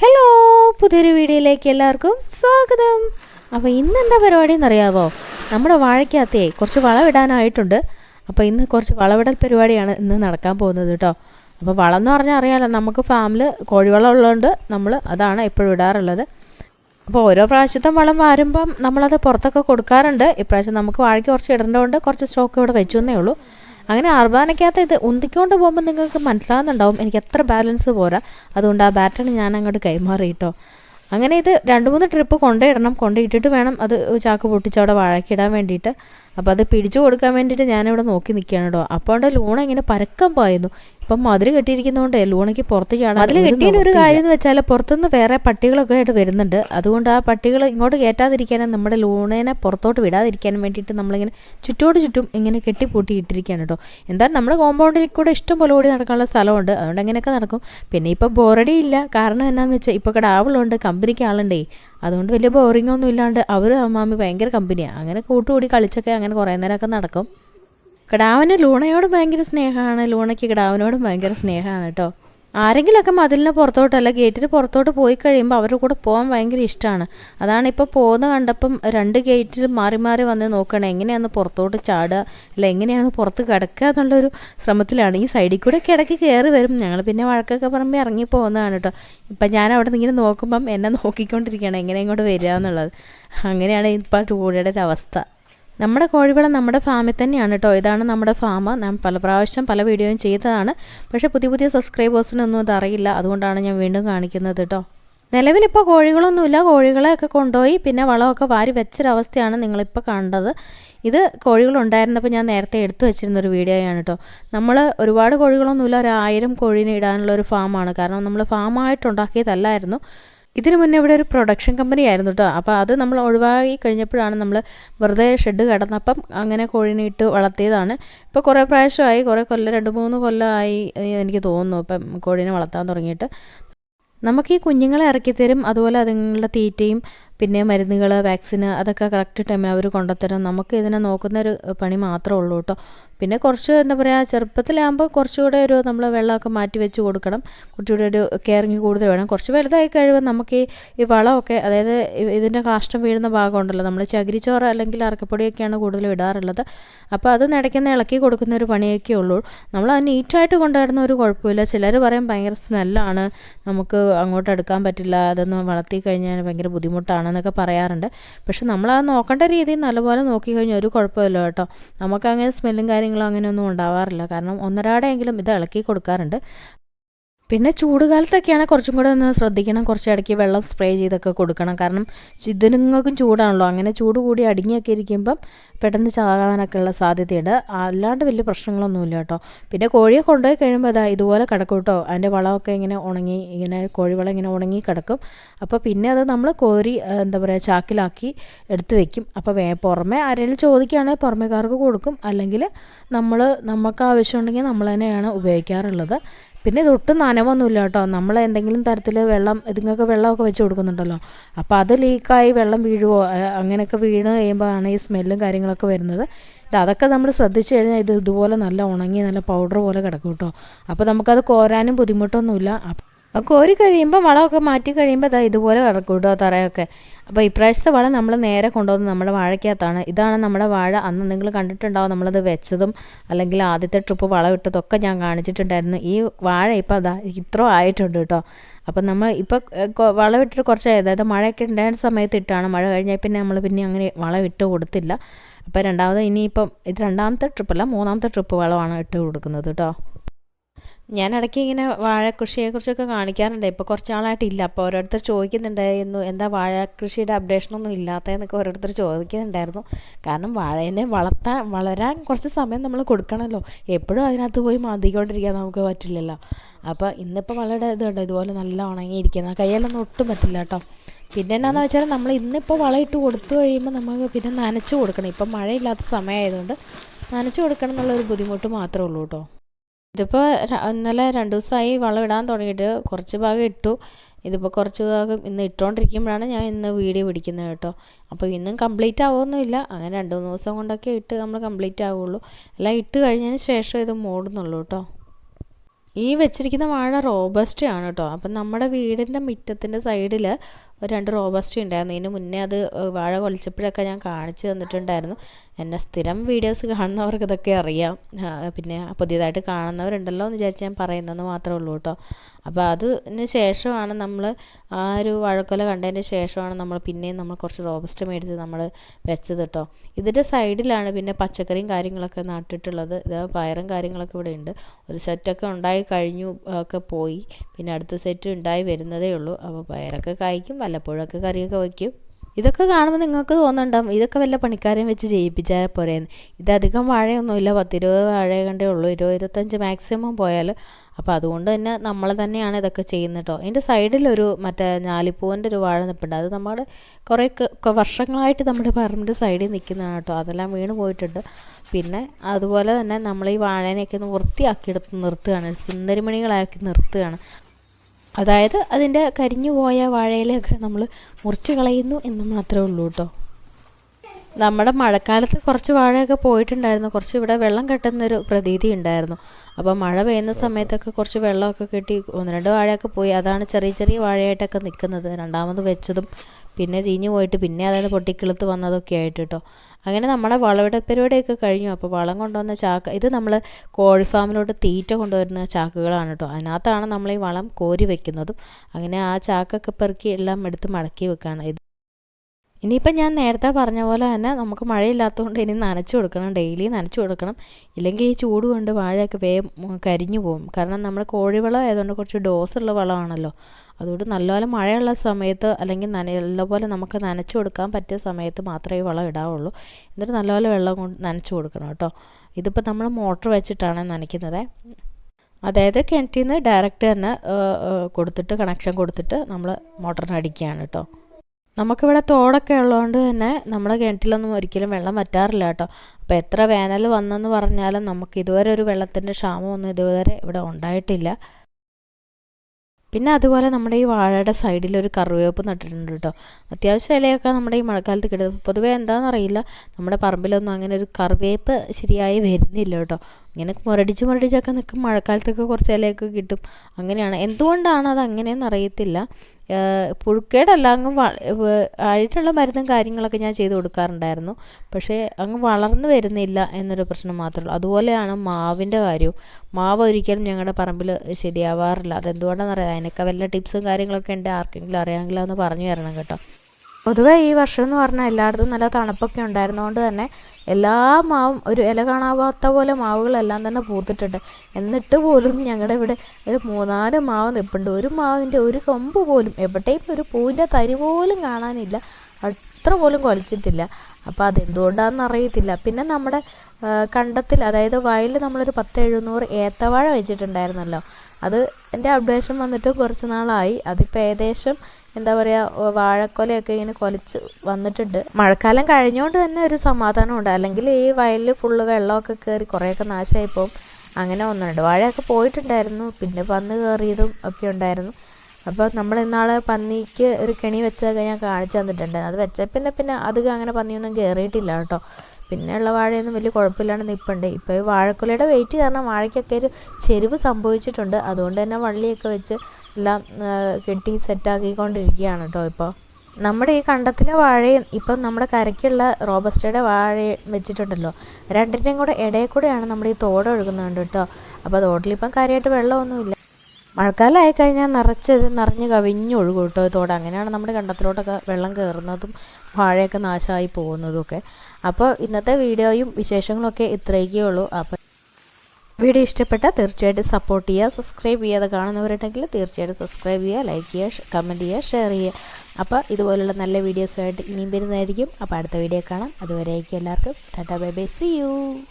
Hello പുതിയൊരു വീഡിയോയിലേക്ക് എല്ലാവർക്കും സ്വാഗതം. അപ്പോൾ ഇന്ന് എന്താ പരിപാടി എന്നറിയാവോ? നമ്മുടെ വാഴയ്ക്കകത്തേ കുറച്ച് വളമിടാനായിട്ടുണ്ട്. അപ്പോൾ ഇന്ന് കുറച്ച് വളവിടൽ പരിപാടിയാണ് ഇന്ന് നടക്കാൻ പോകുന്നത് കേട്ടോ. അപ്പോൾ വളം എന്ന് പറഞ്ഞാൽ അറിയാമല്ലോ നമുക്ക് ഫാമിൽ കോഴിവളം ഉള്ളതുകൊണ്ട് നമ്മൾ അതാണ് എപ്പോഴും ഇടാറുള്ളത്. അപ്പോൾ ഓരോ പ്രാവശ്യത്തും വളം വാരുമ്പം നമ്മളത് പുറത്തൊക്കെ കൊടുക്കാറുണ്ട്. ഇപ്രാവശ്യം നമുക്ക് വാഴയ്ക്ക് കുറച്ച് ഇടേണ്ടതുകൊണ്ട് കുറച്ച് സ്റ്റോക്ക് ഇവിടെ വെച്ചു എന്നേ ഉള്ളൂ. അങ്ങനെ അർബാനയ്ക്കകത്ത് ഇത് ഉന്തിക്കൊണ്ട് പോകുമ്പോൾ നിങ്ങൾക്ക് മനസ്സിലാകുന്നുണ്ടാവും എനിക്ക് എത്ര ബാലൻസ് പോരാ. അതുകൊണ്ട് ആ ബാറ്റൺ ഞാൻ അങ്ങോട്ട് കൈമാറി കേട്ടോ അങ്ങനെ ഇത് രണ്ട് മൂന്ന് ട്രിപ്പ് കൊണ്ടിടണം കൊണ്ടിട്ടിട്ട് വേണം അത് ചാക്ക് പൊട്ടിച്ച് അവിടെ വാഴക്കിടാൻ വേണ്ടിയിട്ട്. അപ്പോൾ അത് പിടിച്ചു കൊടുക്കാൻ വേണ്ടിയിട്ട് ഞാനിവിടെ നോക്കി നിൽക്കുകയാണ് കേട്ടോ. അപ്പോൾ അവിടെ ലൂണ ഇങ്ങനെ പരക്കം പായുന്നു. ഇപ്പം മതിൽ കെട്ടിയിരിക്കുന്നതുകൊണ്ട് ലൂണയ്ക്ക് പുറത്ത് ചാടാൻ അതിൽ കെട്ടിയ ഒരു കാര്യം എന്ന് വെച്ചാൽ പുറത്തുനിന്ന് വേറെ പട്ടികളൊക്കെ ആയിട്ട് വരുന്നുണ്ട്. അതുകൊണ്ട് ആ പട്ടികൾ ഇങ്ങോട്ട് കയറ്റാതിരിക്കാനും നമ്മുടെ ലൂണേനെ പുറത്തോട്ട് വിടാതിരിക്കാനും വേണ്ടിയിട്ട് നമ്മളിങ്ങനെ ചുറ്റോട് ചുറ്റും ഇങ്ങനെ കെട്ടിപ്പൂട്ടി ഇട്ടിരിക്കുകയാണ് കേട്ടോ. എന്തായാലും നമ്മുടെ കോമ്പൗണ്ടിൽ കൂടെ ഇഷ്ടം പോലെ ഓടി നടക്കാനുള്ള സ്ഥലമുണ്ട്. അതുകൊണ്ട് അങ്ങനെയൊക്കെ നടക്കും. പിന്നെ ഇപ്പോൾ ബോറടി ഇല്ല കാരണം എന്നാന്ന് വെച്ചാൽ ഇപ്പോൾ കടാവുള്ളതുകൊണ്ട് കമ്പനിക്ക് ആളുണ്ടേ. അതുകൊണ്ട് വലിയ ബോറിംഗ് ഒന്നും ഇല്ലാണ്ട് അവർ അമ്മാമി ഭയങ്കര കമ്പനിയാണ് അങ്ങനെ കൂട്ടുകൂടി കളിച്ചൊക്കെ അങ്ങനെ കുറേ നേരമൊക്കെ നടക്കും. കിടാവിന് ലൂണയോട് ഭയങ്കര സ്നേഹമാണ്. ലൂണയ്ക്ക് കിടാവിനോടും ഭയങ്കര സ്നേഹമാണ് കേട്ടോ. ആരെങ്കിലുമൊക്കെ മതിലിന് പുറത്തോട്ട് അല്ല ഗേറ്റിന് പുറത്തോട്ട് പോയി കഴിയുമ്പോൾ അവരുടെ കൂടെ പോകാൻ ഭയങ്കര ഇഷ്ടമാണ് അതാണ് ഇപ്പോൾ പോകുന്ന കണ്ടപ്പം രണ്ട് ഗേറ്റിൽ മാറി മാറി വന്ന് നോക്കണം. എങ്ങനെയാണ് പുറത്തോട്ട് ചാടുക? അല്ല എങ്ങനെയാണ് പുറത്ത് കിടക്കുക എന്നുള്ളൊരു ശ്രമത്തിലാണ്. ഈ സൈഡിൽ കൂടെ കിടക്കി കയറി വരും. ഞങ്ങൾ പിന്നെ വഴക്കൊക്കെ പറമ്പ് ഇറങ്ങി പോകുന്നതാണ് കേട്ടോ. ഇപ്പം ഞാൻ അവിടെ നിന്ന് ഇങ്ങനെ നോക്കുമ്പം എന്നെ നോക്കിക്കൊണ്ടിരിക്കുകയാണ്. എങ്ങനെ ഇങ്ങോട്ട് വരിക എന്നുള്ളത്. അങ്ങനെയാണ് ഇപ്പോൾ ടൂറിയുടെ ഒരു അവസ്ഥ. നമ്മുടെ കോഴിവളം നമ്മുടെ ഫാമിൽ തന്നെയാണ് കേട്ടോ ഇതാണ് നമ്മുടെ ഫാം ഞാൻ പല പ്രാവശ്യം പല വീഡിയോയും ചെയ്തതാണ്. പക്ഷേ പുതിയ പുതിയ സബ്സ്ക്രൈബേഴ്സിനൊന്നും അതറിയില്ല. അതുകൊണ്ടാണ് ഞാൻ വീണ്ടും കാണിക്കുന്നത് കേട്ടോ നിലവിലിപ്പോൾ കോഴികളൊന്നുമില്ല. കോഴികളെയൊക്കെ കൊണ്ടുപോയി പിന്നെ വളമൊക്കെ വാരി വെച്ചൊരവസ്ഥയാണ് നിങ്ങളിപ്പോൾ കണ്ടത്. ഇത് കോഴികളുണ്ടായിരുന്നപ്പോൾ ഞാൻ നേരത്തെ എടുത്തു വെച്ചിരുന്നൊരു വീഡിയോയാണ് കേട്ടോ നമ്മൾ ഒരുപാട് കോഴികളൊന്നുമില്ല. ഒരു ആയിരം കോഴീനെ ഇടാനുള്ള ഒരു ഫാമാണ് കാരണം നമ്മൾ ഫാമായിട്ട് ഉണ്ടാക്കിയതല്ലായിരുന്നു. ഇതിനു മുന്നേ ഇവിടെ ഒരു പ്രൊഡക്ഷൻ കമ്പനി ആയിരുന്നു കേട്ടോ അപ്പോൾ അത് നമ്മൾ ഒഴിവാക്കി കഴിഞ്ഞപ്പോഴാണ് നമ്മൾ വെറുതെ ഷെഡ് കിടന്നപ്പം അങ്ങനെ കോഴിനെ ഇട്ട് വളർത്തിയതാണ്. ഇപ്പോൾ കുറേ പ്രാവശ്യമായി കുറേ കൊല്ലം രണ്ട് മൂന്ന് കൊല്ലമായി എനിക്ക് തോന്നുന്നു ഇപ്പം കോഴീനെ വളർത്താൻ തുടങ്ങിയിട്ട്. നമുക്ക് ഈ കുഞ്ഞുങ്ങളെ ഇറക്കി തരും അതുപോലെ അതുങ്ങളുടെ തീറ്റയും പിന്നെ മരുന്നുകൾ വാക്സിന് അതൊക്കെ കറക്റ്റ് ടൈമിൽ അവർ കൊണ്ടുത്തരും നമുക്ക് ഇതിനെ നോക്കുന്ന ഒരു പണി മാത്രമേ ഉള്ളൂ കേട്ടോ. പിന്നെ കുറച്ച് എന്താ പറയുക ചെറുപ്പത്തിലാകുമ്പോൾ കുറച്ചുകൂടെ ഒരു നമ്മൾ വെള്ളമൊക്കെ മാറ്റി വെച്ച് കൊടുക്കണം. കുറച്ചുകൂടെ ഒരു കെയറിങ് കൂടുതൽ വേണം. കുറച്ച് വലുതായി കഴിയുമ്പോൾ നമുക്ക് ഈ ഈ വളമൊക്കെ അതായത് ഇതിന്റെ കാഷ്ടം വീഴുന്ന ഭാഗമുണ്ടല്ലോ നമ്മൾ ചകിരിച്ചോറ് അല്ലെങ്കിൽ അറക്കപ്പൊടിയൊക്കെയാണ് കൂടുതലും ഇടാറുള്ളത്. അപ്പോൾ അത് നടക്കുന്ന ഇളക്കി കൊടുക്കുന്ന ഒരു പണിയൊക്കെ ഉള്ളൂ. നമ്മൾ അത് നീറ്റായിട്ട് കൊണ്ടുവരുന്ന ഒരു കുഴപ്പമില്ല. ചിലർ പറയും ഭയങ്കര സ്മെല്ലാണ് നമുക്ക് അങ്ങോട്ട് എടുക്കാൻ പറ്റില്ല. അതൊന്ന് വളർത്തി കഴിഞ്ഞാൽ ഭയങ്കര ബുദ്ധിമുട്ടാണെന്നൊക്കെ പറയാറുണ്ട്. പക്ഷെ നമ്മളത് നോക്കേണ്ട രീതിയിൽ നല്ലപോലെ നോക്കി കഴിഞ്ഞാൽ ഒരു കുഴപ്പമില്ല കേട്ടോ. നമുക്കങ്ങനെ സ്മെല്ലും കാര്യങ്ങളും അങ്ങനെയൊന്നും ഉണ്ടാവാറില്ല. കാരണം ഒന്നരാടെയെങ്കിലും ഇത് ഇളക്കി കൊടുക്കാറുണ്ട്. പിന്നെ ചൂടുകാലത്തൊക്കെയാണ് കുറച്ചും കൂടെ ഒന്ന് ശ്രദ്ധിക്കണം. കുറച്ച് ഇടയ്ക്ക് വെള്ളം സ്പ്രേ ചെയ്തൊക്കെ കൊടുക്കണം. കാരണം ഇതിനുങ്ങൾക്കും ചൂടാണല്ലോ. അങ്ങനെ ചൂട് കൂടി അടുങ്ങിയൊക്കെ ഇരിക്കുമ്പം പെട്ടെന്ന് ചാകാനൊക്കെ ഉള്ള സാധ്യതയുണ്ട്. അല്ലാണ്ട് വലിയ പ്രശ്നങ്ങളൊന്നുമില്ല കേട്ടോ. പിന്നെ കോഴിയെ കൊണ്ടുപോയി കഴിയുമ്പോൾ അതാ ഇതുപോലെ കിടക്കും കേട്ടോ. അതിന്റെ വളമൊക്കെ ഇങ്ങനെ ഉണങ്ങി ഇങ്ങനെ കോഴിവളം ഇങ്ങനെ ഉണങ്ങി കിടക്കും. അപ്പോൾ പിന്നെ അത് നമ്മൾ കോരി എന്താ പറയുക ചാക്കിലാക്കി എടുത്തു വെക്കും. അപ്പോൾ വേ പുറമെ ആരെങ്കിലും ചോദിക്കുകയാണെങ്കിൽ പുറമേക്കാർക്ക് കൊടുക്കും. അല്ലെങ്കിൽ നമ്മൾ നമുക്ക് ആവശ്യമുണ്ടെങ്കിൽ നമ്മൾ തന്നെയാണ് ഉപയോഗിക്കാറുള്ളത്. പിന്നെ ഇതൊട്ടും നനവൊന്നുമില്ല കേട്ടോ. നമ്മൾ എന്തെങ്കിലും തരത്തിൽ വെള്ളം ഇതുങ്ങൾക്ക് വെള്ളമൊക്കെ വെച്ച് കൊടുക്കുന്നുണ്ടല്ലോ. അപ്പോൾ അത് ലീക്കായി വെള്ളം വീഴുവോ? അങ്ങനെയൊക്കെ വീണ് കഴിയുമ്പോഴാണ് ഈ സ്മെല്ലും കാര്യങ്ങളൊക്കെ വരുന്നത്. അതൊക്കെ നമ്മൾ ശ്രദ്ധിച്ചു കഴിഞ്ഞാൽ ഇത് ഇതുപോലെ നല്ല ഉണങ്ങി നല്ല പൗഡർ പോലെ കിടക്കും കേട്ടോ. അപ്പോൾ നമുക്കത് കോരാനും ബുദ്ധിമുട്ടൊന്നുമില്ല. കോരി കഴിയുമ്പോൾ വളമൊക്കെ മാറ്റി കഴിയുമ്പോൾ ഇതാ ഇതുപോലെ കിടക്കും കേട്ടോ തറയൊക്കെ. അപ്പോൾ ഇപ്രാവശ്യത്തെ വാഴ നമ്മൾ നേരെ കൊണ്ടുവന്ന് നമ്മുടെ വാഴയ്ക്കകത്താണ്. ഇതാണ് നമ്മുടെ വാഴ. അന്ന് നിങ്ങൾ കണ്ടിട്ടുണ്ടാവും നമ്മളത് വെച്ചതും അല്ലെങ്കിൽ ആദ്യത്തെ ട്രിപ്പ് വളം ഇട്ടതൊക്കെ ഞാൻ കാണിച്ചിട്ടുണ്ടായിരുന്നു. ഈ വാഴ ഇപ്പോൾ അതാ ഇത്ര ആയിട്ടുണ്ട് കേട്ടോ. അപ്പം നമ്മൾ ഇപ്പോൾ വളം ഇട്ടിട്ട് കുറച്ച് അതായത് മഴയൊക്കെ ഉണ്ടായിരുന്ന സമയത്ത് ഇട്ടാണ്. മഴ കഴിഞ്ഞാൽ പിന്നെ നമ്മൾ പിന്നെ അങ്ങനെ വളം ഇട്ട് കൊടുത്തില്ല. അപ്പോൾ രണ്ടാമത് ഇനിയിപ്പം ഇത് രണ്ടാമത്തെ ട്രിപ്പല്ല മൂന്നാമത്തെ ട്രിപ്പ് വളമാണ് ഇട്ട് കൊടുക്കുന്നത് കേട്ടോ. ഞാൻ ഇടയ്ക്ക് ഇങ്ങനെ വാഴ കൃഷിയെക്കുറിച്ചൊക്കെ കാണിക്കാറുണ്ട്. ഇപ്പോൾ കുറച്ച് നാളായിട്ടില്ല അപ്പോൾ ഓരോരുത്തർ ചോദിക്കുന്നുണ്ടായിരുന്നു എന്താ വാഴ കൃഷിയുടെ അപ്ഡേഷനൊന്നും ഇല്ലാത്തതെന്നൊക്കെ ഓരോരുത്തർ ചോദിക്കുന്നുണ്ടായിരുന്നു. കാരണം വാഴേനെ വളർത്താൻ വളരാൻ കുറച്ച് സമയം നമ്മൾ കൊടുക്കണമല്ലോ എപ്പോഴും അതിനകത്ത് പോയി മാന്തിക്കൊണ്ടിരിക്കാൻ നമുക്ക് പറ്റില്ലല്ലോ. അപ്പോൾ ഇന്നിപ്പോൾ വളരെ ഇതുണ്ട്. ഇതുപോലെ നല്ല ഉണങ്ങിയിരിക്കുന്ന. കയ്യിലൊന്നും ഒട്ടും പറ്റില്ല കേട്ടോ. പിന്നെ എന്നാന്ന് വെച്ചാൽ നമ്മൾ ഇന്നിപ്പോൾ വളമിട്ട് കൊടുത്തു കഴിയുമ്പോൾ നമുക്ക് പിന്നെ നനച്ചു കൊടുക്കണം. ഇപ്പം മഴയില്ലാത്ത സമയമായതുകൊണ്ട് നനച്ചു കൊടുക്കണം എന്നുള്ളൊരു ബുദ്ധിമുട്ട് മാത്രമേ ഉള്ളൂ കേട്ടോ. ഇതിപ്പോൾ ഇന്നലെ രണ്ട് ദിവസമായി വളം ഇടാൻ തുടങ്ങിയിട്ട് കുറച്ച് ഭാഗം ഇട്ടു. ഇതിപ്പോൾ കുറച്ച് ഭാഗം ഇന്ന് ഇട്ടുകൊണ്ടിരിക്കുമ്പോഴാണ് ഞാൻ ഇന്ന് വീഡിയോ പിടിക്കുന്നത് കേട്ടോ. അപ്പോൾ ഇന്നും കംപ്ലീറ്റ് ആവുമൊന്നുമില്ല. അങ്ങനെ രണ്ട് മൂന്ന് ദിവസം കൊണ്ടൊക്കെ ഇട്ട് നമ്മൾ കംപ്ലീറ്റ് ആവുള്ളൂ. എല്ലാം ഇട്ട് കഴിഞ്ഞതിന് ശേഷം ഇത് മൂടുന്നുള്ളൂ കേട്ടോ. ഈ വെച്ചിരിക്കുന്ന വാഴ റോബസ്റ്റ് ആണ് കേട്ടോ. അപ്പം നമ്മുടെ വീടിന്റെ മുറ്റത്തിന്റെ സൈഡിൽ ഒരു രണ്ട് റോബസ്റ്റ് ഉണ്ടായിരുന്നു. ഇതിന് മുന്നേ അത് വാഴ കൊലച്ചപ്പോഴൊക്കെ ഞാൻ കാണിച്ചു തന്നിട്ടുണ്ടായിരുന്നു. എന്നെ സ്ഥിരം വീഡിയോസ് കാണുന്നവർക്ക് ഇതൊക്കെ അറിയാം. പിന്നെ പുതിയതായിട്ട് കാണുന്നവരുണ്ടല്ലോ എന്ന് വിചാരിച്ച് ഞാൻ പറയുന്നതെന്ന് മാത്രമേ ഉള്ളൂ കേട്ടോ. അപ്പോൾ അതിന് ശേഷമാണ് നമ്മൾ ആ ഒരു വഴക്കൊല കണ്ടതിന് ശേഷമാണ് നമ്മൾ പിന്നെയും നമ്മൾ കുറച്ച് റോബസ്റ്റ് മേടിച്ച് നമ്മൾ വെച്ചത് കേട്ടോ. ഇതിന്റെ സൈഡിലാണ് പിന്നെ പച്ചക്കറിയും കാര്യങ്ങളൊക്കെ നട്ടിട്ടുള്ളത്. ഇത് പയറും കാര്യങ്ങളൊക്കെ ഇവിടെ ഉണ്ട്. ഒരു സെറ്റൊക്കെ ഉണ്ടായി കഴിഞ്ഞു ഒക്കെ പോയി. പിന്നെ അടുത്ത സെറ്റ് ഉണ്ടായി വരുന്നതേ ഉള്ളൂ. അപ്പോൾ പയറൊക്കെ കായ്ക്കും വല്ലപ്പോഴൊക്കെ കറിയൊക്കെ വയ്ക്കും. ഇതൊക്കെ കാണുമ്പോൾ നിങ്ങൾക്ക് തോന്നുന്നുണ്ടാവും ഇതൊക്കെ വല്ല പണിക്കാരെയും വെച്ച് ചെയ്യിപ്പിച്ചാൽ പോരെയെന്ന് ഇതധികം വാഴയൊന്നുമില്ല പത്തിരുപത് വാഴ കണ്ടേ ഉള്ളൂ ഇരുപത് ഇരുപത്തഞ്ച് മാക്സിമം പോയാൽ അപ്പോൾ അതുകൊണ്ട് തന്നെ നമ്മൾ തന്നെയാണ് ഇതൊക്കെ ചെയ്യുന്നത് കേട്ടോ അതിന്റെ സൈഡിലൊരു മറ്റേ ഞാലിപ്പൂവിന്റെ ഒരു വാഴ നിൽപ്പുണ്ട് അത് നമ്മൾ കുറേ വർഷങ്ങളായിട്ട് നമ്മുടെ പറമ്പിന്റെ സൈഡിൽ നിൽക്കുന്നതാണ് കേട്ടോ അതെല്ലാം വീണ് പോയിട്ടുണ്ട്. പിന്നെ അതുപോലെ തന്നെ നമ്മൾ ഈ വാഴേനെയൊക്കെ ഒന്ന് വൃത്തിയാക്കിയെടുത്ത് നിർത്തുകയാണ്. സുന്ദരിമണികളാക്കി നിർത്തുകയാണ്. അതായത് അതിന്റെ കരിഞ്ഞു പോയ വാഴയിലൊക്കെ നമ്മൾ മുറിച്ച് കളയുന്നു എന്ന് മാത്രമേ ഉള്ളൂ കേട്ടോ. നമ്മുടെ മഴക്കാലത്ത് കുറച്ച് വാഴയൊക്കെ പോയിട്ടുണ്ടായിരുന്നു. കുറച്ച് ഇവിടെ വെള്ളം കെട്ടുന്നൊരു പ്രതീതി ഉണ്ടായിരുന്നു. അപ്പോൾ മഴ പെയ്യുന്ന സമയത്തൊക്കെ കുറച്ച് വെള്ളമൊക്കെ കെട്ടി ഒന്ന് രണ്ട് വാഴയൊക്കെ പോയി. അതാണ് ചെറിയ ചെറിയ വാഴയായിട്ടൊക്കെ നിൽക്കുന്നത്. രണ്ടാമത് വെച്ചതും പിന്നെ തീഞ്ഞു പോയിട്ട് പിന്നെ അതായത് പൊട്ടിക്കിളുത്ത് വന്നതൊക്കെ ആയിട്ട് കേട്ടോ. അങ്ങനെ നമ്മളെ വളവിട പരിപാടിയൊക്കെ കഴിഞ്ഞു. അപ്പോൾ വളം കൊണ്ടുവന്ന ചാക്ക് ഇത് നമ്മൾ കോഴി ഫാമിലോട്ട് തീറ്റ കൊണ്ടുവരുന്ന ചാക്കുകളാണ് കേട്ടോ. അതിനകത്താണ് നമ്മൾ ഈ വളം കോരി വെക്കുന്നതും. അങ്ങനെ ആ ചാക്കൊക്കെ പെറുക്കി എല്ലാം എടുത്ത് മടക്കി വെക്കുകയാണ് ഇത് ഇനിയിപ്പം ഞാൻ നേരത്തെ പറഞ്ഞ പോലെ തന്നെ നമുക്ക് മഴയില്ലാത്തതുകൊണ്ട് ഇനി നനച്ചു കൊടുക്കണം. ഡെയിലി നനച്ചു കൊടുക്കണം. ഇല്ലെങ്കിൽ ഈ ചൂട് കൊണ്ട് വാഴയൊക്കെ വേഗം കരിഞ്ഞു പോകും. കാരണം നമ്മൾ കോഴിവളം ആയതുകൊണ്ട് കുറച്ച് ഡോസുള്ള വളമാണല്ലോ. അതുകൊണ്ട് നല്ലപോലെ മഴയുള്ള സമയത്ത് അല്ലെങ്കിൽ നല്ലപോലെ നമുക്ക് നനച്ചു കൊടുക്കാൻ പറ്റിയ സമയത്ത് മാത്രമേ വളം ഇടാവുള്ളൂ. എന്നിട്ട് നല്ലപോലെ വെള്ളം കൊണ്ട് നനച്ചു കൊടുക്കണം കേട്ടോ. ഇതിപ്പോൾ നമ്മൾ മോട്ടർ വെച്ചിട്ടാണ് നനയ്ക്കുന്നത്. അതായത് കിണറ്റിൽ നിന്ന് ഡയറക്റ്റ് തന്നെ കൊടുത്തിട്ട് കണക്ഷൻ കൊടുത്തിട്ട് നമ്മൾ മോട്ടറിന് അടിക്കുകയാണ് കേട്ടോ. നമുക്കിവിടെ തോടൊക്കെ ഉള്ളതുകൊണ്ട് തന്നെ നമ്മുടെ കിണറ്റിലൊന്നും ഒരിക്കലും വെള്ളം വറ്റാറില്ല കേട്ടോ. അപ്പോൾ എത്ര വേനൽ വന്നെന്ന് പറഞ്ഞാലും നമുക്ക് ഇതുവരെ ഒരു വെള്ളത്തിന്റെ ക്ഷാമമൊന്നും ഇതുവരെ ഇവിടെ ഉണ്ടായിട്ടില്ല. പിന്നെ അതുപോലെ നമ്മുടെ ഈ വാഴയുടെ സൈഡിൽ ഒരു കറിവേപ്പ് നട്ടിട്ടുണ്ട് കേട്ടോ. അത്യാവശ്യം ഇലയൊക്കെ നമ്മുടെ ഈ മഴക്കാലത്ത് കിട്ടും. പൊതുവേ എന്താണെന്നറിയില്ല നമ്മുടെ പറമ്പിലൊന്നും അങ്ങനെ ഒരു കറിവേപ്പ് ശരിയായി വരുന്നില്ല കേട്ടോ. ഇങ്ങനെ മുരടിച്ച് മുരടിച്ചൊക്കെ നിൽക്കും മഴക്കാലത്തൊക്കെ കുറച്ച് ഇലയൊക്കെ കിട്ടും. അങ്ങനെയാണ്. എന്തുകൊണ്ടാണ് അത് അങ്ങനെയെന്ന് അറിയത്തില്ല. പുഴുക്കേടല്ല അങ്ങ് ആയിട്ടുള്ള മരുന്നും കാര്യങ്ങളൊക്കെ ഞാൻ ചെയ്ത് കൊടുക്കാറുണ്ടായിരുന്നു. പക്ഷേ അങ്ങ് വളർന്നു വരുന്നില്ല എന്നൊരു പ്രശ്നം മാത്രമേ അതുപോലെയാണ് മാവിന്റെ കാര്യവും. മാവ് ഒരിക്കലും ഞങ്ങളുടെ പറമ്പിൽ ശരിയാവാറില്ല. അതെന്തുകൊണ്ടാണെന്ന് അറിയാം അതിനൊക്കെ വല്ല ടിപ്സും കാര്യങ്ങളൊക്കെ ഉണ്ട്. ആർക്കെങ്കിലും അറിയാമെങ്കിൽ ഒന്ന് പറഞ്ഞു തരണം കേട്ടോ. പൊതുവേ ഈ വർഷം എന്ന് പറഞ്ഞാൽ എല്ലായിടത്തും നല്ല തണുപ്പൊക്കെ ഉണ്ടായിരുന്നതുകൊണ്ട് തന്നെ എല്ലാ മാവും ഒരു ഇല കാണാവാത്ത പോലെ മാവുകളെല്ലാം തന്നെ പൂത്തിട്ടുണ്ട്. എന്നിട്ട് പോലും ഞങ്ങളുടെ ഇവിടെ ഒരു മൂന്നാൽ മാവ് നിൽപ്പുണ്ട് ഒരു മാവിന്റെ ഒരു കൊമ്പ് പോലും എവിടെയും ഒരു പൂവിന്റെ തരി പോലും കാണാനില്ല. അത്ര പോലും കൊലച്ചിട്ടില്ല. അപ്പോൾ അതെന്തുകൊണ്ടാണെന്ന് അറിയത്തില്ല. പിന്നെ നമ്മുടെ കണ്ടത്തിൽ അതായത് വയലിൽ നമ്മളൊരു പത്ത് എഴുന്നൂറ് ഏത്തവാഴ വെച്ചിട്ടുണ്ടായിരുന്നല്ലോ. അത് എന്റെ അപ്ഡേഷൻ വന്നിട്ട് കുറച്ച് നാളായി. അതിപ്പോൾ ഏകദേശം എന്താ പറയുക വാഴക്കൊലയൊക്കെ ഇങ്ങനെ കൊലച്ച് വന്നിട്ടുണ്ട്. മഴക്കാലം കഴിഞ്ഞുകൊണ്ട് തന്നെ ഒരു സമാധാനമുണ്ട്. അല്ലെങ്കിൽ ഈ വയലിൽ ഫുള്ള് വെള്ളമൊക്കെ കയറി കുറേയൊക്കെ നാശമായി പോകും. അങ്ങനെ ഒന്നുണ്ട്. വാഴയൊക്കെ പോയിട്ടുണ്ടായിരുന്നു. പിന്നെ പന്ന് കയറിയതും ഒക്കെ ഉണ്ടായിരുന്നു. അപ്പോൾ നമ്മൾ ഇന്നാളെ പന്നിക്ക് ഒരു കെണി വെച്ചതൊക്കെ ഞാൻ കാണിച്ചു തന്നിട്ടുണ്ടായിരുന്നു അത് വെച്ച പിന്നെ പിന്നെ അധികം അങ്ങനെ പന്നിയൊന്നും കയറിയിട്ടില്ല കേട്ടോ. പിന്നെയുള്ള വാഴയൊന്നും വലിയ കുഴപ്പമില്ലാണ്ട് നിൽപ്പുണ്ട് ഇപ്പോൾ ഈ വാഴക്കുലയുടെ വെയിറ്റ് കാരണം വാഴയ്ക്കൊക്കെ ഒരു ചെരുവ് സംഭവിച്ചിട്ടുണ്ട്. അതുകൊണ്ട് തന്നെ വള്ളിയൊക്കെ വെച്ച് എല്ലാം കെട്ടി സെറ്റാക്കിക്കൊണ്ടിരിക്കുകയാണ് കേട്ടോ ഇപ്പോൾ നമ്മുടെ ഈ കണ്ടത്തിലെ വാഴയും ഇപ്പം നമ്മുടെ കരയ്ക്കുള്ള റോബസ്റ്റയുടെ വാഴ വെച്ചിട്ടുണ്ടല്ലോ. രണ്ടിന്റെയും കൂടെ ഇടയിൽ കൂടെയാണ് നമ്മുടെ ഈ തോട് ഒഴുകുന്നുണ്ട് കേട്ടോ. അപ്പോൾ തോട്ടിലിപ്പം കാര്യമായിട്ട് വെള്ളമൊന്നുമില്ല. മഴക്കാലം ആയിക്കഴിഞ്ഞാൽ നിറച്ചത് നിറഞ്ഞ് കവിഞ്ഞൊഴുകും കേട്ടോ തോട്. അങ്ങനെയാണ് നമ്മുടെ കണ്ടത്തിലോട്ടൊക്കെ വെള്ളം കയറുന്നതും വാഴയൊക്കെ നാശമായി പോകുന്നതും ഒക്കെ അപ്പോൾ ഇന്നത്തെ വീഡിയോയും വിശേഷങ്ങളൊക്കെ ഇത്രയൊക്കെ ഉള്ളൂ അപ്പോൾ വീഡിയോ ഇഷ്ടപ്പെട്ടാൽ തീർച്ചയായിട്ടും സപ്പോർട്ട് ചെയ്യുക സബ്സ്ക്രൈബ് ചെയ്യാതെ കാണുന്നവരുണ്ടെങ്കിൽ തീർച്ചയായിട്ടും സബ്സ്ക്രൈബ് ചെയ്യുക ലൈക്ക് ചെയ്യുക കമന്റ് ചെയ്യുക ഷെയർ ചെയ്യുക. അപ്പോൾ ഇതുപോലുള്ള നല്ല വീഡിയോസുമായിട്ട് ഇനിയും വരുന്നതായിരിക്കും. അപ്പോൾ അടുത്ത വീഡിയോ കാണാം. അതുവരേക്കും എല്ലാവർക്കും. Tata bye bye see you